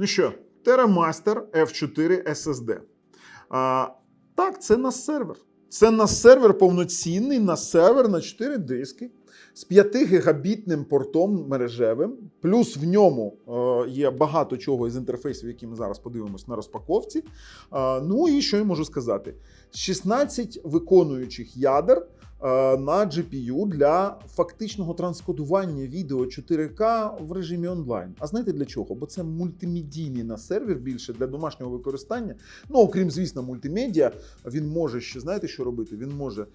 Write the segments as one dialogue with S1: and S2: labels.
S1: Ну що, TerraMaster F4 SSD. А, так, це на сервер. Це на сервер повноцінний, на сервер на 4 диски з 5 гігабітним портом мережевим. Плюс в ньому е, є багато чого із інтерфейсів, які ми зараз подивимось на розпаковці. Е, ну і що я можу сказати? 16 виконуючих ядер на GPU для фактичного транскодування відео 4К в режимі онлайн. А знаєте для чого? Бо це мультимедійний на сервер більше для домашнього використання. Ну, окрім, звісно, мультимедіа, він може ще знаєте, що робити? Він може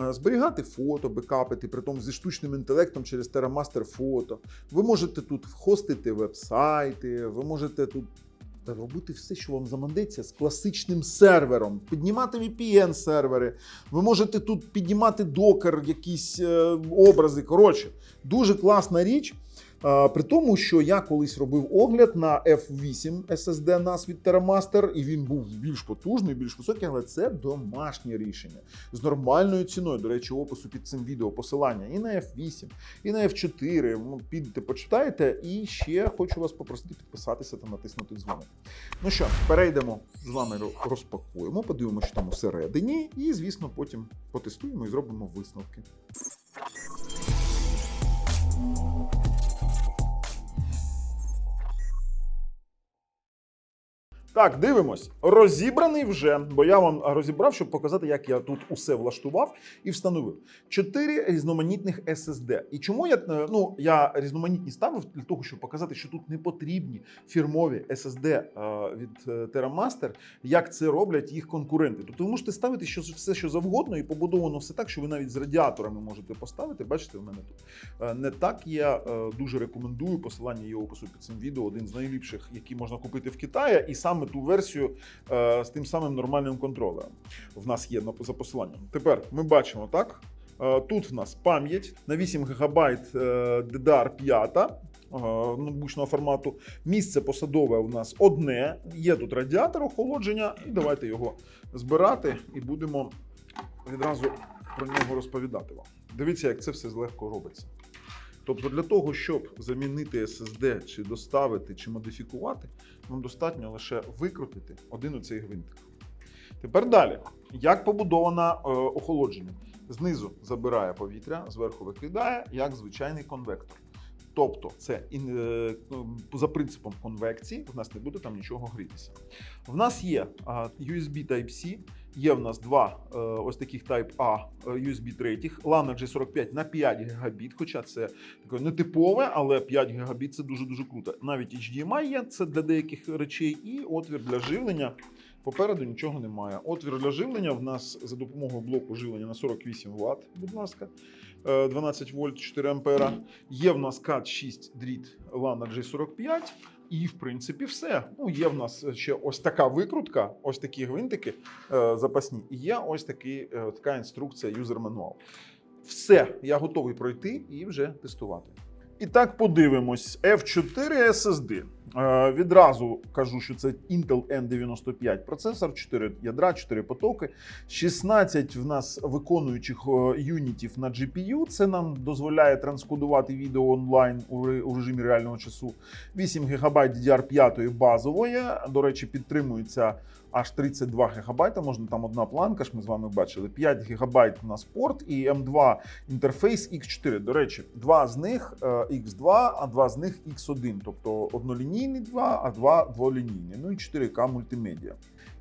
S1: е, зберігати фото, бекапити, при тому зі штучним інтелектом через TerraMaster фото. Ви можете тут хостити веб-сайти, ви можете тут. Та Робити все, що вам замандеться з класичним сервером, піднімати VPN-сервери. Ви можете тут піднімати докер, якісь е, образи. Коротше, дуже класна річ. При тому, що я колись робив огляд на F8 SSD NAS від TerraMaster, і він був більш потужний, більш високий, але це домашнє рішення з нормальною ціною. До речі, опису під цим відео посилання і на F8, і на F4. Ну, Підете, почитайте. І ще хочу вас попросити підписатися та натиснути дзвоник. Ну що, перейдемо з вами розпакуємо, подивимося, що там всередині, і, звісно, потім потестуємо і зробимо висновки. Так, дивимось. Розібраний вже, бо я вам розібрав, щоб показати, як я тут усе влаштував і встановив. Чотири різноманітних SSD. І чому я е, ну я різноманітні ставив для того, щоб показати, що тут не потрібні фірмові SSD е, від е, TerraMaster, як це роблять їх конкуренти. Тобто ви можете ставити що, все, що завгодно, і побудовано все так, що ви навіть з радіаторами можете поставити. Бачите, в мене тут не так. Я дуже рекомендую посилання є опису під цим відео. Один з найліпших, які можна купити в Китаї, і саме ту версію е, з тим самим нормальним контролером. В нас є за посиланням. Тепер ми бачимо так. Е, Тут в нас пам'ять на 8 ГБ DDR5 набучного формату. Місце посадове у нас одне. Є тут радіатор охолодження, і давайте його збирати і будемо відразу про нього розповідати вам. Дивіться, як це все легко робиться. Тобто, для того, щоб замінити SSD, чи доставити, чи модифікувати, нам достатньо лише викрутити один оцей гвинтик. Тепер далі. Як побудоване е, охолодження? Знизу забирає повітря, зверху викидає, як звичайний конвектор. Тобто, це е, ну, за принципом конвекції, в нас не буде там нічого грітися. В нас є USB Type-C, є в нас два е, ось таких Type A е, USB третіх, LAN G45 на 5 гігабіт, хоча це таке нетипове, але 5 гігабіт це дуже-дуже круто. Навіть HDMI є, це для деяких речей, і отвір для живлення. Попереду нічого немає. Отвір для живлення в нас за допомогою блоку живлення на 48 Вт, будь ласка, е, 12 вольт 4 ампера. Є в нас CAT 6 дріт LAN G45. І, в принципі, все. Ну, є в нас ще ось така викрутка, ось такі гвинтики е, запасні. І є ось такі, е, така інструкція, юзер мануал. Все, я готовий пройти і вже тестувати. І так подивимось. F4 SSD. Е, відразу кажу, що це Intel N95 процесор, 4 ядра, 4 потоки, 16 в нас виконуючих е, юнітів на GPU. Це нам дозволяє транскодувати відео онлайн у режимі реального часу. 8 ГБ DDR5 базової. До речі, підтримується аж 32 ГБ. Можна там одна планка, ж ми з вами бачили. 5 ГБ у нас порт і M2 інтерфейс X4. До речі, два з них е, X2, а два з них X1. Тобто однолінійний 2, а два дволінійні. Ну і 4К мультимедіа.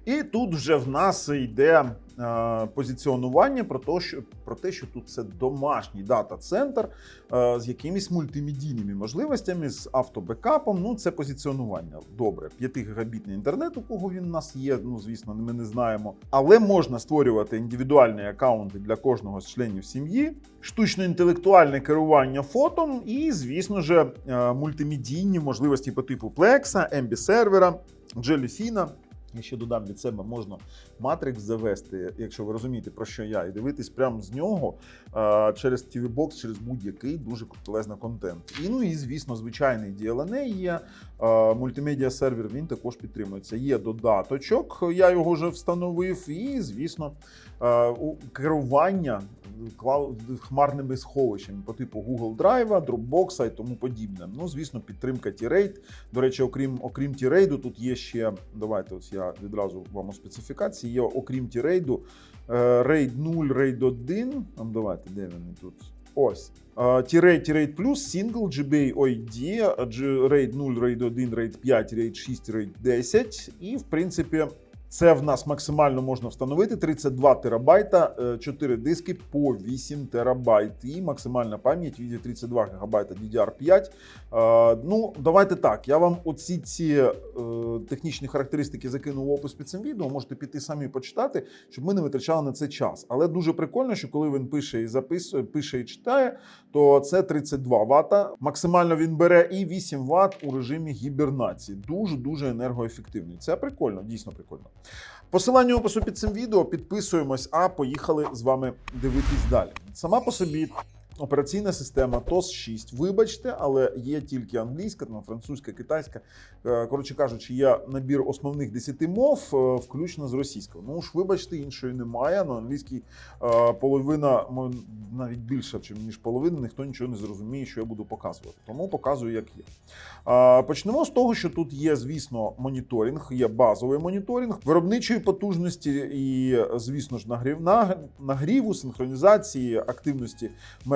S1: І тут вже в нас йде е, позиціонування про те, що, про те, що тут це домашній дата-центр е, з якимись мультимедійними можливостями, з автобекапом. Ну, це позиціонування. Добре, 5 гігабітний інтернет, у кого він у нас є. Ну, звісно, ми не знаємо. Але можна створювати індивідуальні аккаунти для кожного з членів сім'ї, штучно-інтелектуальне керування фотом і, звісно ж, е, мультимедійні можливості по типу Plex, MB сервера, Jellyfin. Я ще додам від себе можна Matrix завести, якщо ви розумієте, про що я, і дивитись прямо з нього через TV Box, через будь-який дуже крутелезний контент. І ну і звісно, звичайний DLNA є. Мультимедіа сервер він також підтримується. Є додаточок, я його вже встановив, і звісно, керування. Хмарними сховищами по типу Google Drive, Dropbox і тому подібне. Ну, звісно, підтримка T-Rate. До речі, окрім окрім T-Rate, тут є ще. Давайте ось я відразу вам у специфікації. Є окрім T-Rate, RAID 0, RAID 1. Там давайте, де вони тут? Ось. Е, T-Rate, T-Rate Plus, Single, GBA OID, RAID 0, RAID 1, RAID 5, RAID 6, RAID 10. І, в принципі, це в нас максимально можна встановити 32 терабайта, е, 4 диски по 8 терабайт. І максимальна пам'ять від 32 гігабайта DDR5. Е, Ну, давайте так. Я вам оці ці е, технічні характеристики закину в опис під цим відео. Можете піти самі почитати, щоб ми не витрачали на це час. Але дуже прикольно, що коли він пише і записує, пише і читає, то це 32 Вт. Максимально він бере і 8 Вт у режимі гібернації. Дуже дуже енергоефективний. Це прикольно, дійсно прикольно. Посилання опису під цим відео підписуємось, а поїхали з вами дивитись далі. Сама по собі операційна система TOS 6. Вибачте, але є тільки англійська, там, французька, китайська. Е, Коротше кажучи, є набір основних 10 мов, е, включно з російською. Ну ж, вибачте, іншої немає. На англійській е, половина, навіть більше, ніж половина, ніхто нічого не зрозуміє, що я буду показувати. Тому показую, як є. Почнемо з того, що тут є, звісно, моніторинг, є базовий моніторинг виробничої потужності і, звісно ж, нагрів, нагріву, синхронізації, активності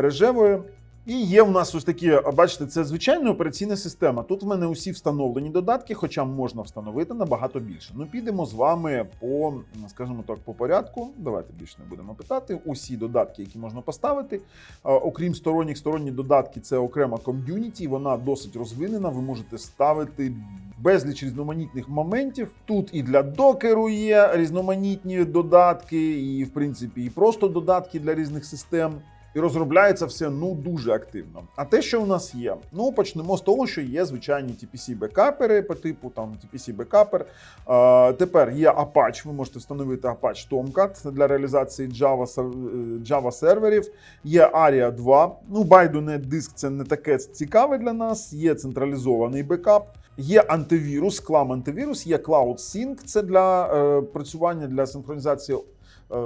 S1: мережевої. І є в нас ось такі, бачите, це звичайна операційна система. Тут в мене усі встановлені додатки, хоча можна встановити набагато більше. Ну, підемо з вами по, скажімо так, по порядку. Давайте більше не будемо питати. Усі додатки, які можна поставити. Окрім сторонніх, сторонні додатки, це окрема ком'юніті. Вона досить розвинена. Ви можете ставити безліч різноманітних моментів. Тут і для докеру є різноманітні додатки, і в принципі, і просто додатки для різних систем. І розробляється все ну дуже активно. А те, що у нас є, ну почнемо з того, що є звичайні TPC бекапери по типу там TPC бекапер. Тепер є Apache, ви можете встановити Apache Tomcat для реалізації Java, е, Java серверів. Є ARIA 2. Ну, Байду диск це не таке цікаве для нас. Є централізований бекап. Є антивірус, клам антивірус, є Cloud Sync, це для е, працювання для синхронізації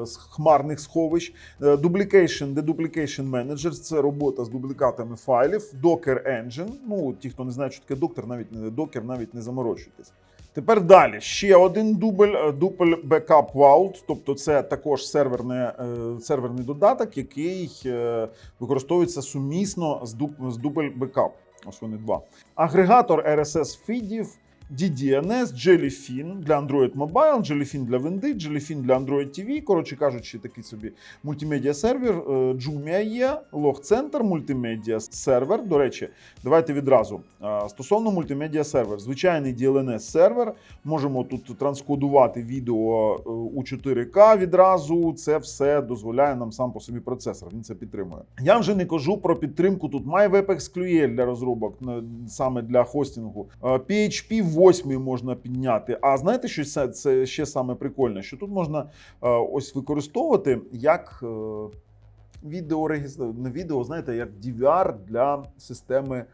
S1: з хмарних сховищ. Е, Duplication, Deduplication Manager – це робота з дублікатами файлів. Docker Engine. Ну, ті, хто не знає, що таке Docker, навіть не Docker, навіть не заморочуйтесь. Тепер далі ще один дубль, е, дубль Backup Vault, тобто це також серверне, е, серверний додаток, який е, використовується сумісно з дубль Backup. Ось вони два. Агрегатор RSS фідів, DDNS, Jellyfin для Android Mobile, Jellyfin для Windows, Jellyfin для Android TV. Коротше кажучи, такий собі мультимедіа сервер. Е, Joomla є, Center, мультимедіа сервер. До речі, давайте відразу. Е, Стосовно мультимедіа сервер, звичайний DLNS сервер. Можемо тут транскодувати відео е, у 4К відразу. Це все дозволяє нам сам по собі процесор. Він це підтримує. Я вже не кажу про підтримку тут MyWebExQL для розробок е, саме для хостингу. Е, PHP 8 можна підняти. А знаєте, що це, це ще саме прикольне? Що тут можна е, ось використовувати як е, відеорегістр, не відео, знаєте, як DVR для системи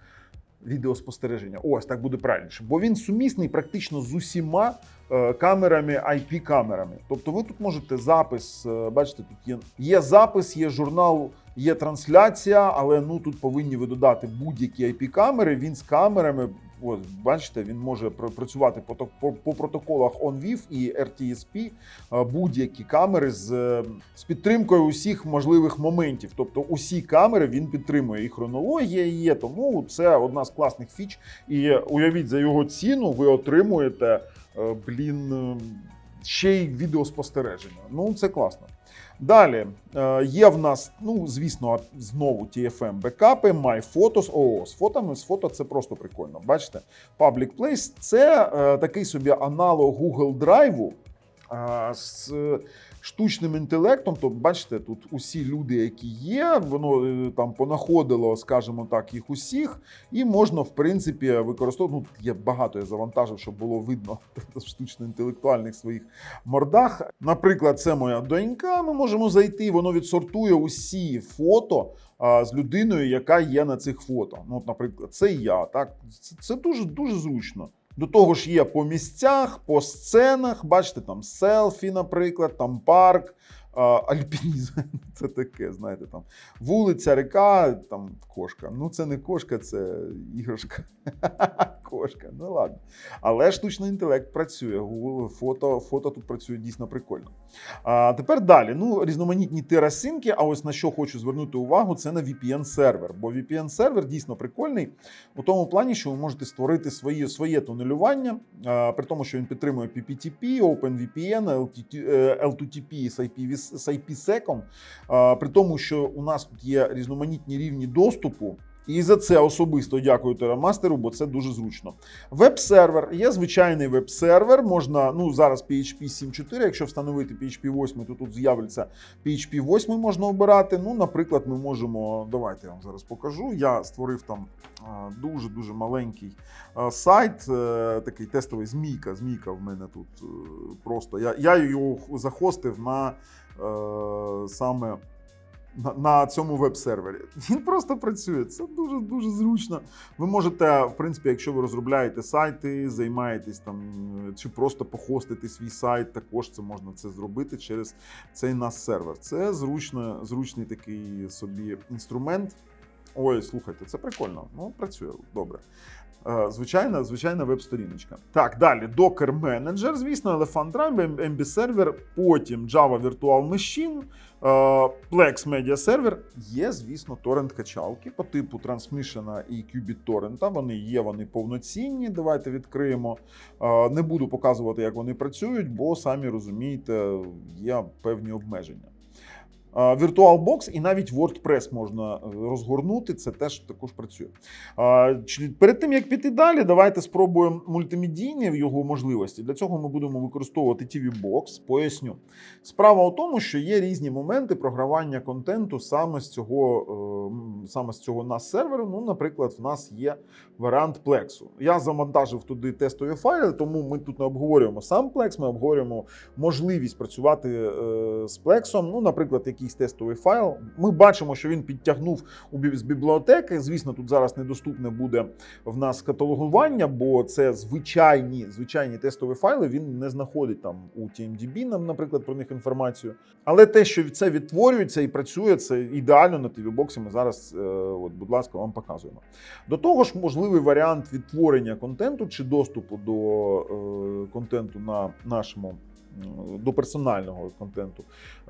S1: відеоспостереження. Ось так буде правильніше. Бо він сумісний практично з усіма е, камерами, IP-камерами. Тобто ви тут можете запис, е, бачите, тут є, є запис, є журнал, є трансляція, але ну тут повинні ви додати будь-які IP-камери. Він з камерами. Ось, бачите, він може працювати по, по, по протоколах OnVIF і RTSP, е, будь-які камери з, з підтримкою усіх можливих моментів. Тобто усі камери він підтримує. І хронологія є, тому це одна з класних фіч. І уявіть, за його ціну ви отримуєте, блін, е, ще й відеоспостереження. Ну, це класно. Далі е, є в нас, ну звісно, знову TFM бекапи, MyPhotos. О, з фотами, з фото це просто прикольно. Бачите, Public Place це е, такий собі аналог Google Drive е, з штучним інтелектом. Тобто, бачите, тут усі люди, які є, воно е, там понаходило, скажімо так, їх усіх, і можна, в принципі, використовувати. Ну, є багато я завантажив, щоб було видно штучно-інтелектуальних своїх мордах. Наприклад, це моя донька. Ми можемо зайти, воно відсортує усі фото. З людиною, яка є на цих фото. Ну, от, наприклад, це я. Так це, це дуже дуже зручно. До того ж, є по місцях, по сценах. Бачите, там селфі, наприклад, там парк, альпінізм це таке, знаєте, там вулиця, река, там кошка. Ну, це не кошка, це іграшка. Кошка, ну ладно. Але штучний інтелект працює. Фото, фото тут працює дійсно прикольно. А тепер далі. Ну, різноманітні терасинки. А ось на що хочу звернути увагу, це на VPN-сервер. Бо VPN-сервер дійсно прикольний у тому плані, що ви можете створити своє, своє тунелювання, а, при тому, що він підтримує PPTP, OpenVPN, LTT, е, L2TP з IP, з IPsec, при тому, що у нас тут є різноманітні рівні доступу. І за це особисто дякую Терамастеру, бо це дуже зручно. Веб-сервер є звичайний веб-сервер. Можна ну зараз PHP 7.4, Якщо встановити PHP 8, то тут з'явиться PHP 8 можна обирати. Ну, наприклад, ми можемо. Давайте я вам зараз покажу. Я створив там дуже дуже маленький сайт, е, такий тестовий змійка. Змійка в мене тут е, просто. Я, я його захостив на саме на, на цьому веб-сервері. Він просто працює. Це дуже дуже зручно. Ви можете, в принципі, якщо ви розробляєте сайти, займаєтесь там чи просто похостити свій сайт, також це можна це зробити через цей нас сервер. Це зручно, зручний такий собі інструмент. Ой, слухайте, це прикольно. Ну, працює добре. Е, Звичайна, звичайна веб-сторіночка. Так, далі Docker Manager, звісно, Elephant Drive, MB Server, потім Java Virtual Machine, е, Plex Media Server. Є, звісно, торрент-качалки по типу Transmission і QBit Вони є, вони повноцінні. Давайте відкриємо. Е, Не буду показувати, як вони працюють, бо самі розумієте, є певні обмеження. VirtualBox і навіть WordPress можна е, розгорнути. Це теж також працює. Перед тим як піти далі, давайте спробуємо мультимедійні його можливості. Для цього ми будемо використовувати TV-Box. Поясню. Справа у тому, що є різні моменти програвання контенту саме з цього, е, саме з цього нас серверу. Ну, наприклад, в нас є варіант Plex. Я завантажив туди тестові файли, тому ми тут не обговорюємо сам Plex, ми обговорюємо можливість працювати е, з Plex. Ну, наприклад, якийсь тестовий файл. Ми бачимо, що він підтягнув з бібліотеки. Звісно, тут зараз недоступне буде в нас каталогування, бо це звичайні, звичайні тестові файли. Він не знаходить там у TMDB, нам, наприклад, про них інформацію. Але те, що це відтворюється і працює, це ідеально на TV-боксі. Ми зараз, е, от, будь ласка, вам показуємо. До того ж, можливий варіант відтворення контенту чи доступу до е, контенту на нашому. Е, До персонального контенту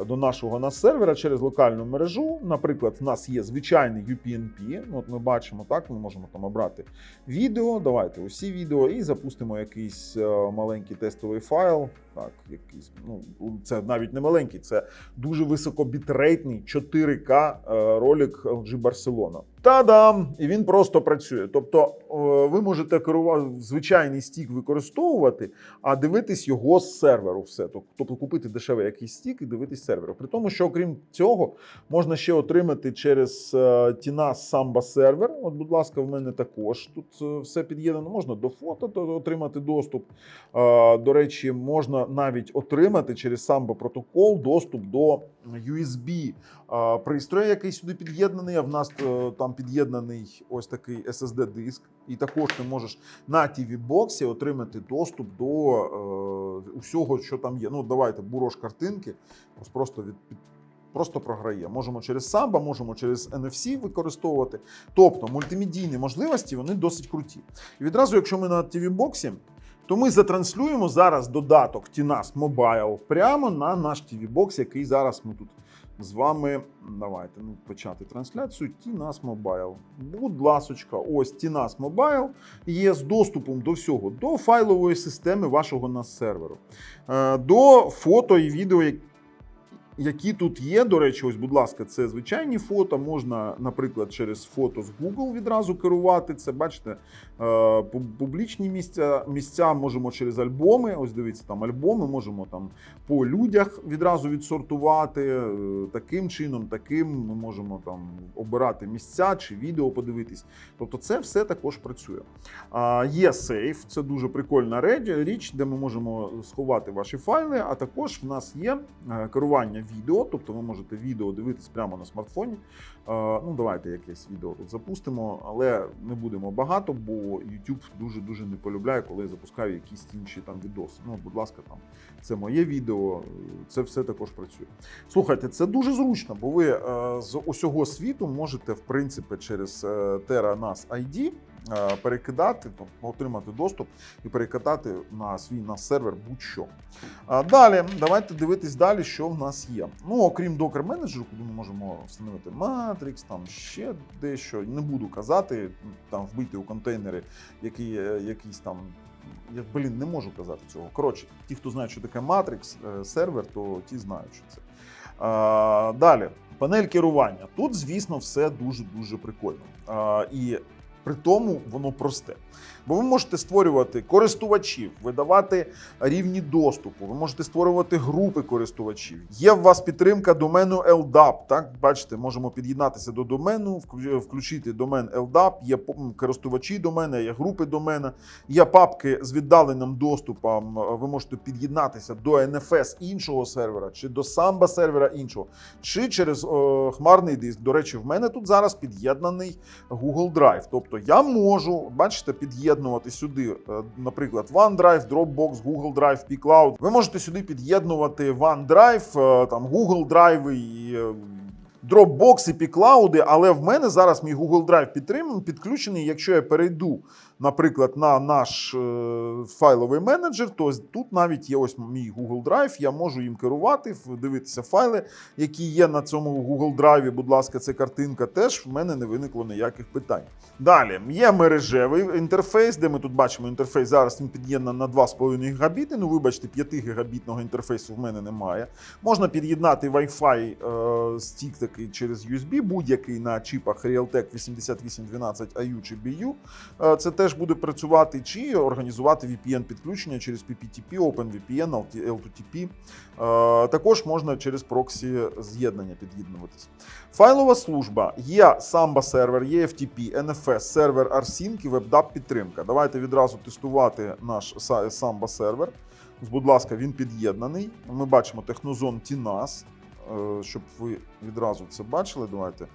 S1: до нашого нас сервера через локальну мережу. Наприклад, в нас є звичайний UPnP. Ну, От ми бачимо так, ми можемо там обрати відео. Давайте усі відео і запустимо якийсь е, маленький тестовий файл. Так, якийсь, ну це навіть не маленький, це дуже високобітрейтний 4К е, ролик LG Barcelona. Та-дам! І він просто працює. Тобто е, ви можете керувати звичайний стік використовувати, а дивитись його з серверу. Все. Тобто купити дешевий якийсь стік і дивитись серверу. При тому, що окрім цього, можна ще отримати через е, TNAS Samba сервер. От, будь ласка, в мене також тут все під'єднано. Можна до фото отримати доступ. До речі, можна навіть отримати через Samba протокол доступ до USB пристрою, який сюди під'єднаний. А в нас е, там під'єднаний ось такий SSD-диск. І також ти можеш на TV-боксі отримати доступ до е, усього, що там є. Ну, давайте бурош картинки. Ось просто від Просто програє. Можемо через Samba, можемо через NFC використовувати. Тобто мультимедійні можливості вони досить круті. І відразу, якщо ми на TV-боксі, то ми затранслюємо зараз додаток TNAS Mobile прямо на наш TV-бокс, який зараз ми тут з вами. Давайте ну, почати трансляцію. TNAS Mobile. Будь ласочка, ось TNAS Mobile є з доступом до всього, до файлової системи вашого NAS серверу, е, до фото і відео, які тут є. До речі, ось, будь ласка, це звичайні фото. Можна, наприклад, через фото з Google відразу керувати. Це бачите, е, публічні місця. Місця можемо через альбоми. Ось дивіться, там альбоми, можемо там по людях відразу відсортувати. е, Таким чином, таким ми можемо там обирати місця чи відео подивитись. Тобто, це все також працює. Є сейф, це дуже прикольна річ, де ми можемо сховати ваші файли. А також в нас є е, керування відео, тобто ви можете відео дивитись прямо на смартфоні. Е, Ну, давайте якесь відео тут запустимо, але не будемо багато, бо YouTube дуже дуже не полюбляє, коли я запускаю якісь інші там відоси. Ну, будь ласка, там це моє відео, це все також працює. Слухайте, це дуже зручно, бо ви е, з усього світу можете, в принципі, через е, TerraNAS ID е, перекидати, там, отримати доступ і перекидати на свій NAS сервер будь-що. Далі, давайте дивитись далі, що в нас є. Ну, окрім докер менеджеру, куди ми можемо встановити Matrix, там ще дещо. Не буду казати, там вбити у контейнери, які, е, якісь там. Я, блін, не можу казати цього. Коротше, ті, хто знає, що таке Matrix е, сервер, то ті знають, що це. А, далі, панель керування. Тут, звісно, все дуже-дуже прикольно. А, і при тому воно просте. Бо ви можете створювати користувачів, видавати рівні доступу, ви можете створювати групи користувачів. Є в вас підтримка домену LDAP. Так, бачите, можемо під'єднатися до домену, включити домен LDAP, є користувачі домена, є групи домена, є папки з віддаленим доступом. Ви можете під'єднатися до NFS іншого сервера, чи до Samba сервера іншого, чи через е, хмарний диск. До речі, в мене тут зараз під'єднаний Google Drive. Тобто я можу, бачите, під'єднувати сюди, е, наприклад, OneDrive, Dropbox, Google Drive, pCloud. Ви можете сюди під'єднувати OneDrive, е, там Google Drive і. е, Dropbox і pCloud, але в мене зараз мій Google Drive підтриманий, підключений. Якщо я перейду, наприклад, на наш е, файловий менеджер, то тут навіть є ось мій Google Drive, я можу їм керувати, дивитися файли, які є на цьому Google Drive. Будь ласка, це картинка теж в мене не виникло ніяких питань. Далі є мережевий інтерфейс, де ми тут бачимо інтерфейс. Зараз він під'єднаний на 2,5 гігабіти. Ну, вибачте, 5 гігабітного інтерфейсу в мене немає. Можна під'єднати Wi-Fi е, стік такий через USB, будь-який на чіпах Realtek 8812 AU чи BU. Е, це теж буде працювати, чи організувати VPN-підключення через PPTP, OpenVPN, LT- L2TP. Е, також можна через проксі з'єднання під'єднуватися. Файлова служба є Samba сервер, є FTP, NFS, сервер Rsync і WebDAV підтримка. Давайте відразу тестувати наш Samba сервер. Будь ласка, він під'єднаний. Ми бачимо технозон TNAS, е, щоб ви відразу це бачили. Давайте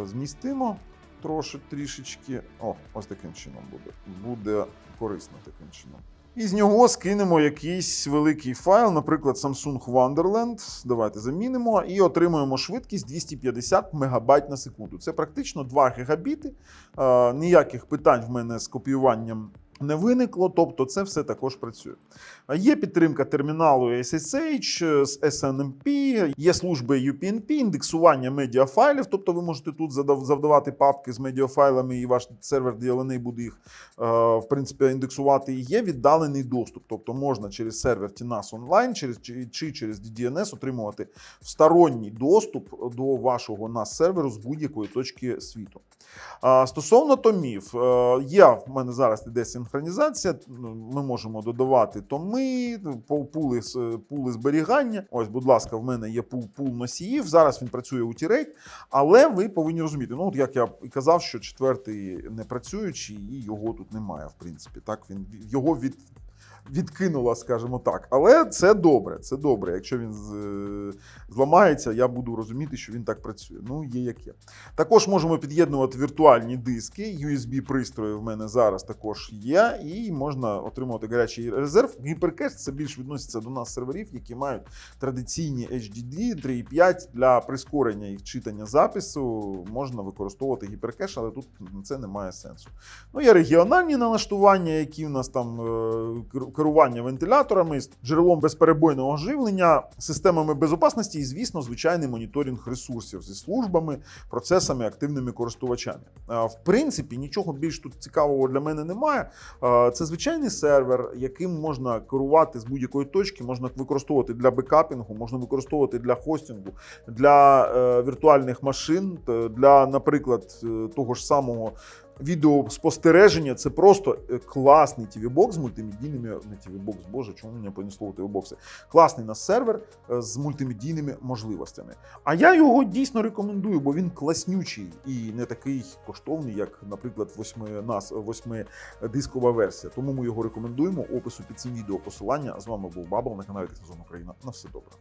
S1: е, змістимо трошки трішечки. О, ось таким чином буде. Буде корисно таким чином. І з нього скинемо якийсь великий файл, наприклад, Samsung Wonderland. Давайте замінимо і отримуємо швидкість 250 МБ на секунду. Це практично 2 гігабіти. Е, Ніяких питань в мене з копіюванням не виникло, тобто це все також працює. Є підтримка терміналу SSH з SNMP, є служби UPnP, індексування медіафайлів, тобто ви можете тут завдавати папки з медіафайлами, і ваш сервер DLNA буде їх е, в принципі індексувати. Є віддалений доступ, тобто можна через сервер TNAS онлайн через, чи, через DDNS отримувати сторонній доступ до вашого NAS серверу з будь-якої точки світу. Стосовно томів, е, є в мене зараз іде синхронізація. ну, Ми можемо додавати томи, пули, пули зберігання. Ось, будь ласка, в мене є пул, пул носіїв. Зараз він працює у T-Rate, але ви повинні розуміти. Ну, от як я і казав, що четвертий не працюючий, і його тут немає, в принципі. Так, він його від. Відкинула, скажімо так. Але це добре. Це добре. Якщо він з- зламається, я буду розуміти, що він так працює. Ну, є як є. Також можемо під'єднувати віртуальні диски. USB-пристрої в мене зараз також є, і можна отримувати гарячий резерв. Гіперкеш це більш відноситься до нас серверів, які мають традиційні HDD 3.5 для прискорення їх читання запису. Можна використовувати гіперкеш, але тут це немає сенсу. Ну, є регіональні налаштування, які в нас там е, керування вентиляторами, джерелом безперебойного живлення, системами безопасності і, звісно, звичайний моніторинг ресурсів зі службами, процесами, активними користувачами. В принципі, нічого більш тут цікавого для мене немає. Це звичайний сервер, яким можна керувати з будь-якої точки, можна використовувати для бекапінгу, можна використовувати для хостингу, для е, віртуальних машин, для, наприклад, е, того ж самого. Відеоспостереження це просто е, класний TV-бокс з мультимедійними не TV-бокс, боже, чому мене понесло TV-бокси? Класний на сервер е, з мультимедійними можливостями. А я його дійсно рекомендую, бо він класнючий і не такий коштовний, як, наприклад, восьми нас восьмидискова версія. Тому ми його рекомендуємо. Опису під цим відео посилання. З вами був Бабл на каналі Технозон Україна. На все добре.